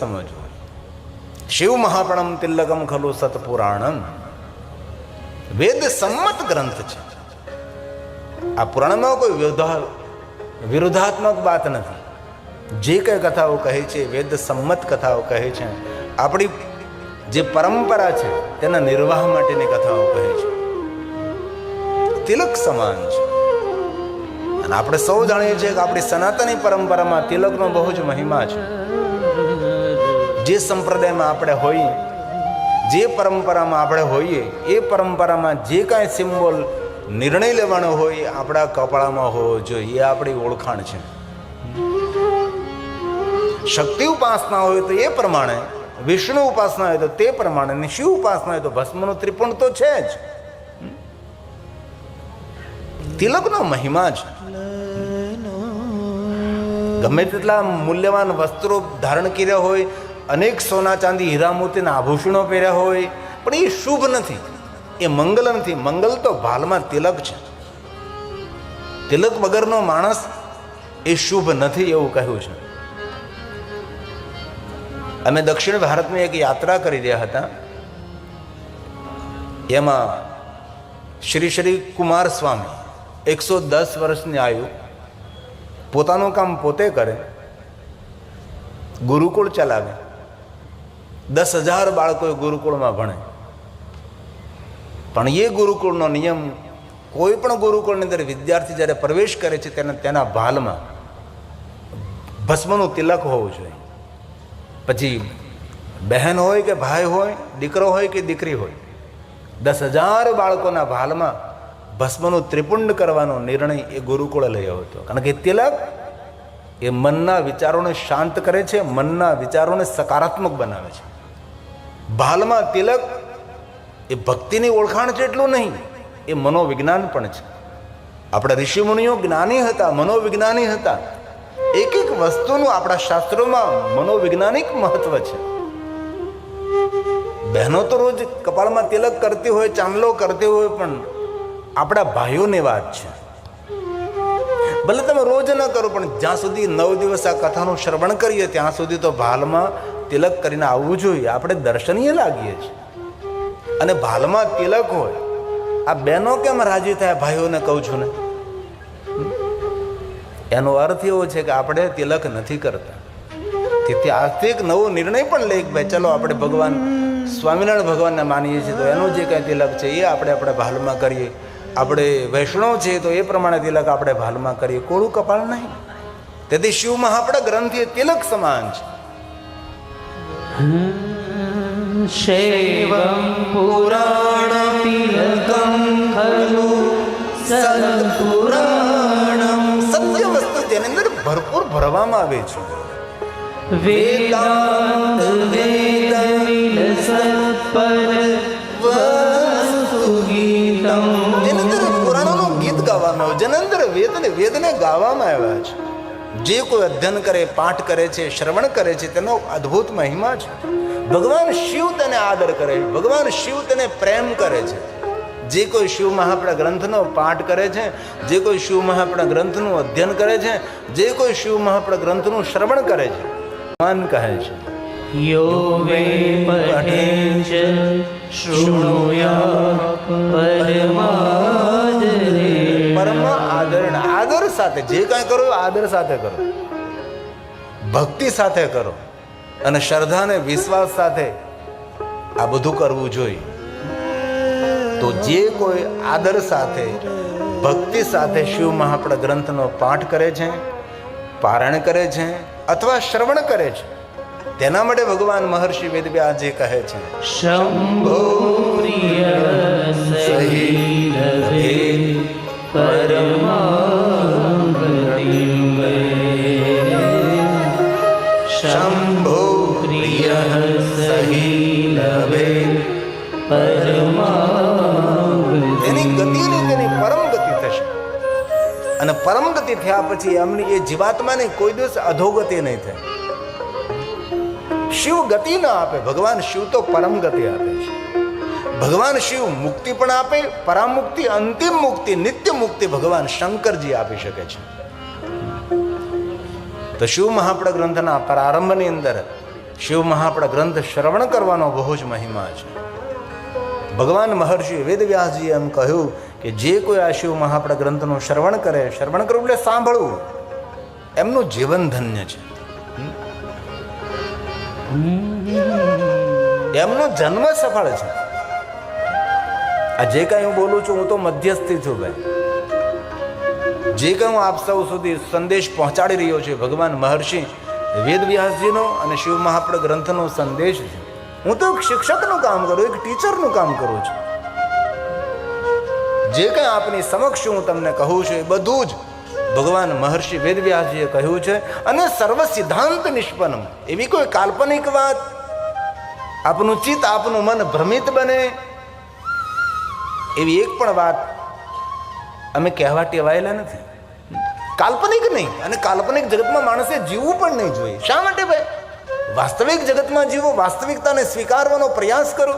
સમજવું શિવ મહાપણમ તિલકમ ખલુ સતપુરાણમ. વેદ સંમત ગ્રંથ છે. આ પુરાણમાં કોઈ વિરોધા, વિરોધાત્મક વાત નથી. જે કઈ કથાઓ કહે છે, વેદ સંમત કથાઓ કહે છે, આપણી જે પરંપરા છે, તેના નિર્વાહ માટેની કથાઓ કહે છે. તિલક સમાન છે. અને આપણે સૌ જાણીએ છીએ કે આપણી સનાતની પરંપરામાં તિલકનો બહુ જ મહિમા છે. જે સંપ્રદાયમાં આપણે હોઈએ, જે પરંપરામાં આપણે હોઈએ, એ પરંપરામાં જે કાંઈ સિમ્બોલ નિર્ણય લેવાનો હોય આપણા કપાળામાં હોવો જોઈએ, એ આપણી ઓળખાણ છે. શક્તિ ઉપાસના હોય તો એ પ્રમાણે, વિષ્ણુ ઉપાસના હોય તો તે પ્રમાણે અને શિવ ઉપાસના હોય તો ભસ્મનો ત્રિપુણ તો છે જ. તિલકનો મહિમા છે. ગમે તેટલા મૂલ્યવાન વસ્ત્રો ધારણ કર્યા હોય અનેક સોના ચાંદી હીરા મોતીના આભૂષણો પહેર્યા હોય, પણ એ શુભ નથી, એ મંગલ નથી. મંગલ તો ભાલમાં તિલક છે. તિલક વગરનો માણસ એ શુભ નથી એવું કહ્યું છે. અમે દક્ષિણ ભારતમાં એક યાત્રા કરી રહ્યા હતા. એમાં શ્રી શ્રી કુમાર સ્વામી એકસો દસ વર્ષની આયુ, પોતાનું કામ પોતે કરે, ગુરુકુળ ચલાવે. દસ હજાર બાળકો ગુરુકુળમાં ભણે. પણ એ ગુરુકુળનો નિયમ કોઈ પણ ગુરુકુળની અંદર વિદ્યાર્થી જ્યારે પ્રવેશ કરે છે તેને તેના ભાલમાં ભસ્મનું તિલક હોવું જોઈએ. પછી બહેન હોય કે ભાઈ હોય, દીકરો હોય કે દીકરી હોય, દસ હજાર બાળકોના ભાલમાં ભસ્મનું ત્રિપુંડ કરવાનો નિર્ણય એ ગુરુકુળે લયો હતો. કારણ કે તિલક એ મનના વિચારોને શાંત કરે છે, મનના વિચારોને સકારાત્મક બનાવે છે. ભાલમાં તિલક એ ભક્તિની ઓળખાણ છે એટલું નહીં, એ મનોવિજ્ઞાન પણ છે. આપણા ઋષિમુનિઓ જ્ઞાની હતા, મનોવિજ્ઞાની હતા. એક એક વસ્તુનું આપણા શાસ્ત્રોમાં મનોવૈજ્ઞાનિક મહત્વ છે. બહેનો તો રોજ કપાળમાં તિલક કરતી હોય, ચાંદલો કરતી હોય, પણ આપણા ભાઈઓની વાત છે. ભલે તમે રોજ ન કરો, પણ જ્યાં સુધી નવ દિવસ આ કથાનું શ્રવણ કરીએ, ત્યાં સુધી તો ભાલમાં તિલક કરીને આવવું જોઈએ. આપણે દર્શનીય લાગીએ છીએ. અને ભાલમાં તિલક હોય, આ બહેનો કેમ રાજી થાય? ભાઈઓને કહું છું ને. એનો અર્થ એવો છે કે આપણે તિલક નથી કરતા. તેથી આજથી એક નવો નિર્ણય પણ લઈ ભાઈ, ચલો, આપણે ભગવાન, સ્વામિનારાયણ ભગવાનને માનીએ છીએ. તો એનું જે કંઈ તિલક છે, એ આપણે આપણે ભાલમાં કરીએ. આપણે વૈષ્ણવ છે તો એ પ્રમાણે તિલક આપણે ભાલમાં કરીએ. કોળું કપાળ નહીં. તેથી શિવમાં આપણા ગ્રંથિ તિલક સમાન છે. शैवं पुराणतिलकं खलु सत्पुराणं સત્ય વસ્તુ તેની અંદર ભરપૂર ભરવામાં આવે છે वेदान्त वेदविलसत्पर वस्तुगीतम् જેની અંદર પુરાણોનું ગીત ગાવામાં આવ્યું જેની અંદર વેદને વેદને ગાવામાં આવ્યા છે જે કોઈ અધ્યયન કરે પાઠ કરે છે શ્રવણ કરે છે તેનો અદ્ભુત મહિમા છે. ભગવાન શિવ તને આદર કરે છે. ભગવાન શિવ તને પ્રેમ કરે છે. જે કોઈ શિવ મહાપ્રા ગ્રંથનો પાઠ કરે છે જે કોઈ શિવ મહાપ્રા ગ્રંથનું અધ્યયન કરે છે જે કોઈ શિવ મહાપ્રા ગ્રંથનું શ્રવણ કરે છે. ભગવાન કહે છે યો વે પઠે ચ શૃણુયા પરમા પરમ આદરણા સાથે જે કાંઈ કરો આદર સાથે કરો. ભક્તિ સાથે કરો. અને શ્રદ્ધાને વિશ્વાસ સાથે આ બધું કરવું જોઈએ. તો જે કોઈ આદર સાથે ભક્તિ સાથે શિવ મહાપ્રદ ગ્રંથનો પાઠ કરે છે પારણ કરે છે અથવા શ્રવણ કરે છે તેના માટે ભગવાન મહર્ષિ વેદવ્યાસ જે કહે છે શંભો પરમા પરમ ગતિ થયા પછી એમની એ જીવાત્માને કોઈ દિવસ અધોગતિ નહીં થાય. શિવ ગતિ ના આપે, ભગવાન શિવ તો પરમ ગતિ આપે છે. ભગવાન શિવ મુક્તિ પણ આપે, પરામુક્તિ, અંતિમ મુક્તિ, નિત્ય મુક્તિ ભગવાન શંકરજી આપી શકે છે. તો શિવ મહાપડ ગ્રંથના પ્રારંભની અંદર શિવ મહાપડા ગ્રંથ શ્રવણ કરવાનો બહુ જ મહિમા છે. ભગવાન મહર્ષિ વેદવ્યાસજીએ એમ કહ્યું કે જે કોઈ આ શિવ મહાપડા ગ્રંથનું શ્રવણ કરે, શ્રવણ કરવું એટલે સાંભળવું. એમનું જીવન ધન્ય છે. એમનો જન્મ સફળ છે. આ જે કાંઈ હું બોલું છું, હું તો મધ્યસ્થી છું ભાઈ. જે કંઈ હું આપ સૌ સુધી સંદેશ પહોંચાડી રહ્યો છું ભગવાન મહર્ષિ વેદવ્યાસજીનો અને શિવ મહાપડ ગ્રંથનો સંદેશ છે. હું તો એક શિક્ષકનું કામ કરું, એક ટીચરનું કામ કરું છું. જે કંઈ આપની સમક્ષ હું તમને કહું છું એ બધું જ ભગવાન મહર્ષિ વેદવ્યાસજીએ કહ્યું છે અને સર્વ સિદ્ધાંત નિષ્પન્ન. એવી કોઈ કાલ્પનિક વાત? આપનું ચિત્ત આપનું મન ભ્રમિત બને? એવી એક પણ વાત અમે કહેવા ટેવાયેલા નથી. કાલ્પનિક નહીં અને કાલ્પનિક જગતમાં માણસે જીવવું પણ નહીં જોઈએ. શા માટે ભાઈ? વાસ્તવિક જગતમાં જીવો, વાસ્તવિકતાને સ્વીકારવાનો પ્રયાસ કરો.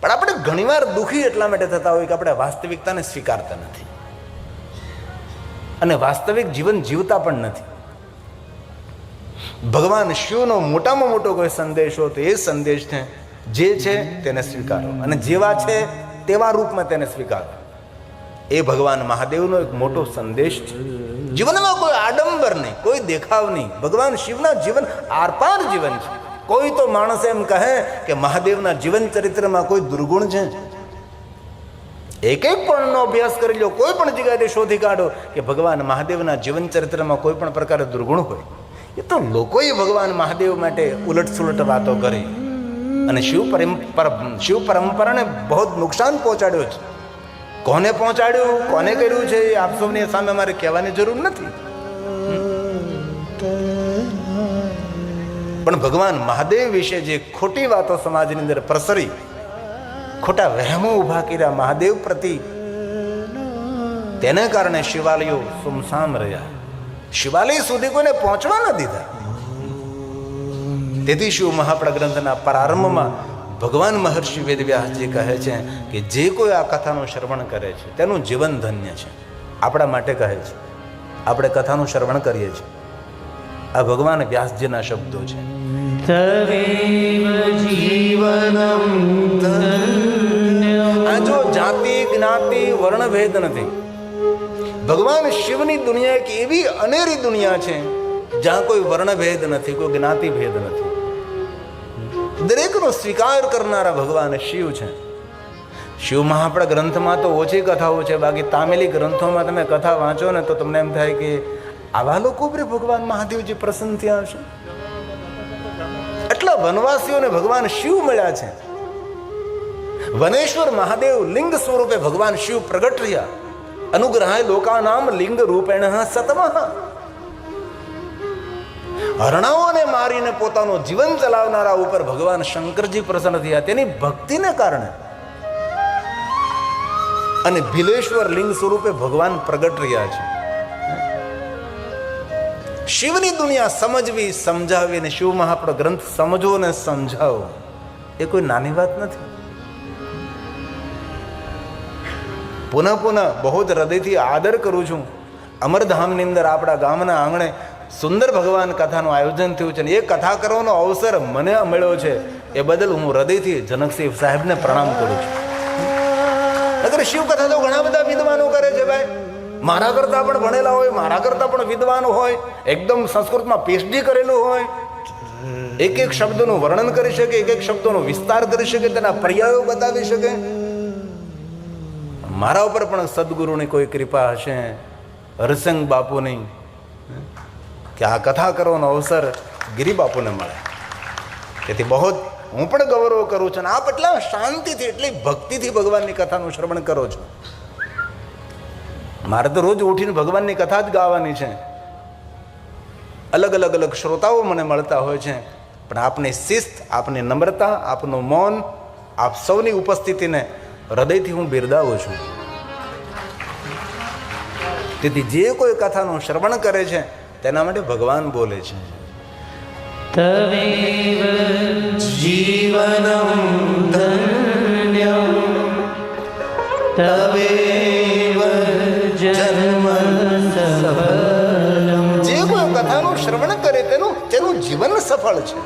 પણ આપણે ઘણીવાર દુઃખી એટલા માટે થતા હોય કે આપણે વાસ્તવિકતાને સ્વીકારતા નથી. અને વાસ્તવિક જીવન જીવતા પણ નથી. ભગવાન શિવનો મોટામાં મોટો કોઈ સંદેશ હોય તો એ સંદેશ છે જે છે તેને સ્વીકારો અને જેવા છે તેવા રૂપમાં તેને સ્વીકારો. એ ભગવાન મહાદેવનો એક મોટો સંદેશ છે. જીવનમાં કોઈ આડંબર નહીં, કોઈ દેખાવ નહીં. ભગવાન શિવના જીવન આરપાર જીવન છે. કોઈ તો માણસ એમ કહે કે મહાદેવના જીવન ચરિત્રમાં કોઈ દુર્ગુણ છે? એક એક પણનો અભ્યાસ કરી લો કોઈ પણ જગ્યાએ શોધી કાઢો કે ભગવાન મહાદેવના જીવન ચરિત્રમાં કોઈ પણ પ્રકારે દુર્ગુણ હોય. એ તો લોકોએ ભગવાન મહાદેવ માટે ઉલટસુલટ વાતો કરી. અને શિવ પરંપરા, શિવ પરંપરાને બહુ નુકસાન પહોંચાડ્યું છે. કોને પહોંચાડ્યું? કોને કર્યું છે? એ આપ સૌની સામે મારે કહેવાની જરૂર નથી. પણ ભગવાન મહાદેવ વિશે જે ખોટી વાતો સમાજની અંદર પ્રસરી, ખોટા વહેમો ઊભા કર્યા મહાદેવ પ્રતિ, તેને કારણે શિવાલયો સુમસામ રહ્યા. શિવાલય સુધી કોઈને પહોંચવા ન દીધા. તેથી શિવ મહાપડા ગ્રંથના પ્રારંભમાં ભગવાન મહર્ષિ વેદવ્યાસજી કહે છે કે જે કોઈ આ કથાનું શ્રવણ કરે છે, તેનું જીવન ધન્ય છે. આપણા માટે કહે છે. આપણે કથાનું શ્રવણ કરીએ છીએ. આ ભગવાન વ્યાસજીના શબ્દો છે. જીવનમ આ જો જાતિ જ્ઞાતિ વર્ણભેદ નથી. ભગવાન શિવની દુનિયા એક એવી અનેરી દુનિયા છે જ્યાં કોઈ વર્ણભેદ નથી કોઈ જ્ઞાતિ ભેદ નથી. દરેકનો સ્વીકાર કરનારા ભગવાન શિવ છે. શિવ આપણા ગ્રંથમાં તો ઓછી કથાઓ છે બાકી તામિલી ગ્રંથોમાં તમે કથા વાંચો ને તો તમને એમ થાય કે આવા લોકો પર ભગવાન મહાદેવજી પ્રસન્ન થયા હશે? એટલા વનવાસીઓને ભગવાન શિવ મળ્યા છે. વનેશ્વર મહાદેવ લિંગ સ્વરૂપે ભગવાન શિવ પ્રગટ રહ્યા. અનુગ્રહાય લોકાનામ લિંગ રૂપેણ સતમ. હરણાઓને મારીને પોતાનું જીવન ચલાવનારા ઉપર ભગવાન શંકરજી પ્રસન્ન થયા. તેની ભક્તિને કારણે. અને ભીલેશ્વર લિંગ સ્વરૂપે ભગવાન પ્રગટ રહ્યા છે. શિવની દુનિયા સમજવી સમજાવી અને શિવ મહાપ્રભુ ગ્રંથ સમજવો અને સમજાવો, એ કોઈ નાની વાત નથી. પુનઃ પુનઃ બહુ જ હૃદયથી આદર કરું છું. અમરધામની અંદર આપણા ગામના આંગણે સુંદર ભગવાન કથાનું આયોજન થયું છે અને એ કથા કરવાનો અવસર મને મળ્યો છે. એ બદલ હું હૃદયથી જનકસિંહ સાહેબને પ્રણામ કરું છું. અગર શિવ કથા તો ઘણા બધા વિદ્વાનો કરે છે ભાઈ. મારા કરતા પણ ભણેલા હોય, મારા કરતા પણ વિદ્વાન હોય, એકદમ સંસ્કૃતમાં પીએચડી કરેલું હોય. એક એક શબ્દનું વર્ણન કરી શકે એક એક શબ્દોનો વિસ્તાર કરી શકે, તેના પર્યાયો બતાવી શકે. મારા ઉપર પણ સદગુરુની કોઈ કૃપા હશે? હરસંગ બાપુની. કે આ કથા કરવાનો અવસર ગિરી બાપુને મળે. તેથી બહુ હું પણ ગૌરવ કરું છું અને આપ એટલા શાંતિથી, એટલી ભક્તિથી ભગવાનની કથાનું શ્રવણ કરો છો. મારે તો રોજ ઉઠીને ભગવાનની કથા જ ગાવાની છે. અલગ અલગ અલગ શ્રોતાઓ મને મળતા હોય છે. પણ આપની શિસ્ત, આપની નમ્રતા, આપનું મૌન, આપ સૌની ઉપસ્થિતિને હૃદયથી હું બિરદાવું છું. તેથી જે કોઈ કથાનું શ્રવણ કરે છે, તેના માટે ભગવાન બોલે છે. જીવન તવેવ તેનું જીવન સફળ છે.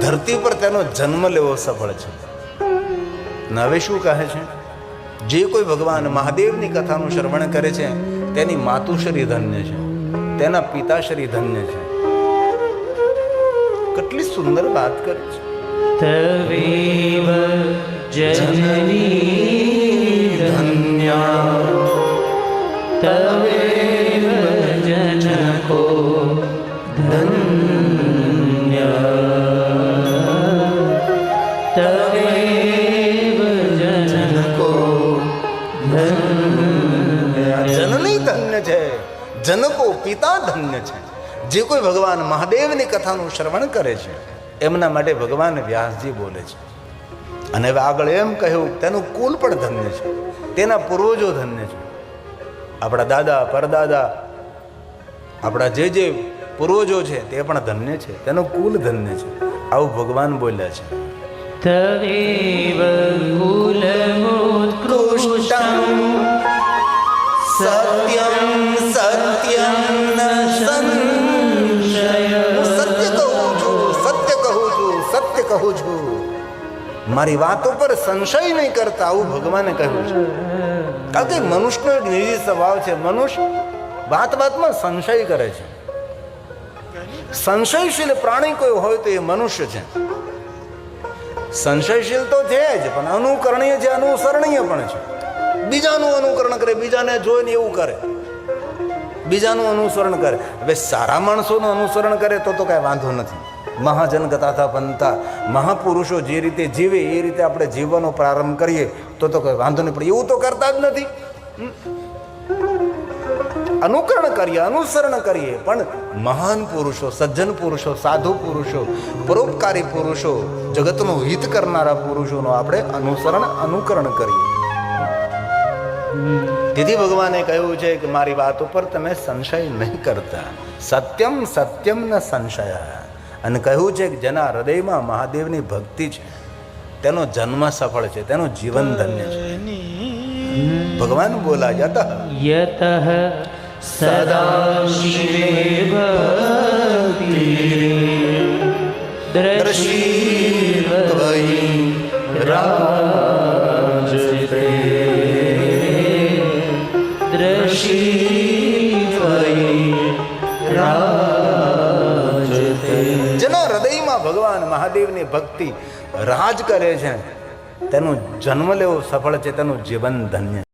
ધરતી ઉપર તેનો જન્મ લેવો સફળ છે. હવે શું કહે છે? જે કોઈ ભગવાન મહાદેવની કથાનું શ્રવણ કરે છે, તેની માતુશ્રી ધન્ય છે, તેના પિતાશ્રી ધન્ય છે. કેટલી સુંદર વાત કરે છે. જનની ધન્યા. તવેવ જનકો પિતા ધન્ય છે જે કોઈ ભગવાન મહાદેવની કથાનું શ્રવણ કરે છે, એમના માટે ભગવાન વ્યાસજી બોલે છે. અને હવે આગળ એમ કહ્યું, તેનું કુલ પણ ધન્ય છે, તેના પૂર્વજો ધન્ય છે. આપણા દાદા, પરદાદા, આપણા જે જે પૂર્વજો છે તે પણ ધન્ય છે તેનું કુલ ધન્ય છે. આવું ભગવાન બોલ્યા છે. તવેવ કુલમોત્કૃષ્ટમ સત્યમ સત્યમ ન સંશય. સત્ય કહું છું સત્ય કહું છું સત્ય કહું છું. મારી વાતો પર સંશય નહીં કરતા આવું ભગવાને કહ્યું છે. કારણ કે મનુષ્યનો એક નિજી સ્વભાવ છે. મનુષ્ય વાત વાતમાં સંશય કરે છે. સંશયશીલ પ્રાણી કોઈ હોય તો એ મનુષ્ય છે. સંશયશીલ તો છે જ, પણ અનુકરણીય છે અનુસરણીય પણ છે. બીજાનું અનુકરણ કરે, બીજાને જોઈને એવું કરે. બીજાનું અનુસરણ કરે. હવે સારા માણસોનું અનુસરણ કરે તો તો કાંઈ વાંધો નથી. મહાજન ગતાથા બનતા મહાપુરુષો જે રીતે જીવે, એ રીતે આપણે જીવવાનો પ્રારંભ કરીએ તો તો કંઈ વાંધો નહીં, પણ એવું તો કરતા જ નથી. અનુકરણ કરીએ અનુસરણ કરીએ. પણ મહાન પુરુષો સજ્જન પુરુષો સાધુ પુરુષો પરોપકારી પુરુષો જગતનું હિત કરનારા પુરુષોનું આપણે અનુસરણ અનુકરણ કરીએ. તેથી ભગવાને કહ્યું છે કે મારી વાત ઉપર તમે સંશય નહીં કરતા. સત્યમ સત્યમ ન સંશય. અને કહ્યું છે કે જેના હૃદયમાં મહાદેવની ભક્તિ છે તેનો જન્મ સફળ છે તેનું જીવન ધન્ય છે. ભગવાન બોલા યત. યતઃ. સદા શિવે ભક્તિ દ્રશી જેના હૃદયમાં ભગવાન મહાદેવની ભક્તિ રાજ કરે છે, તેનું જન્મ લેવો સફળ છે, તેનું જીવન ધન્ય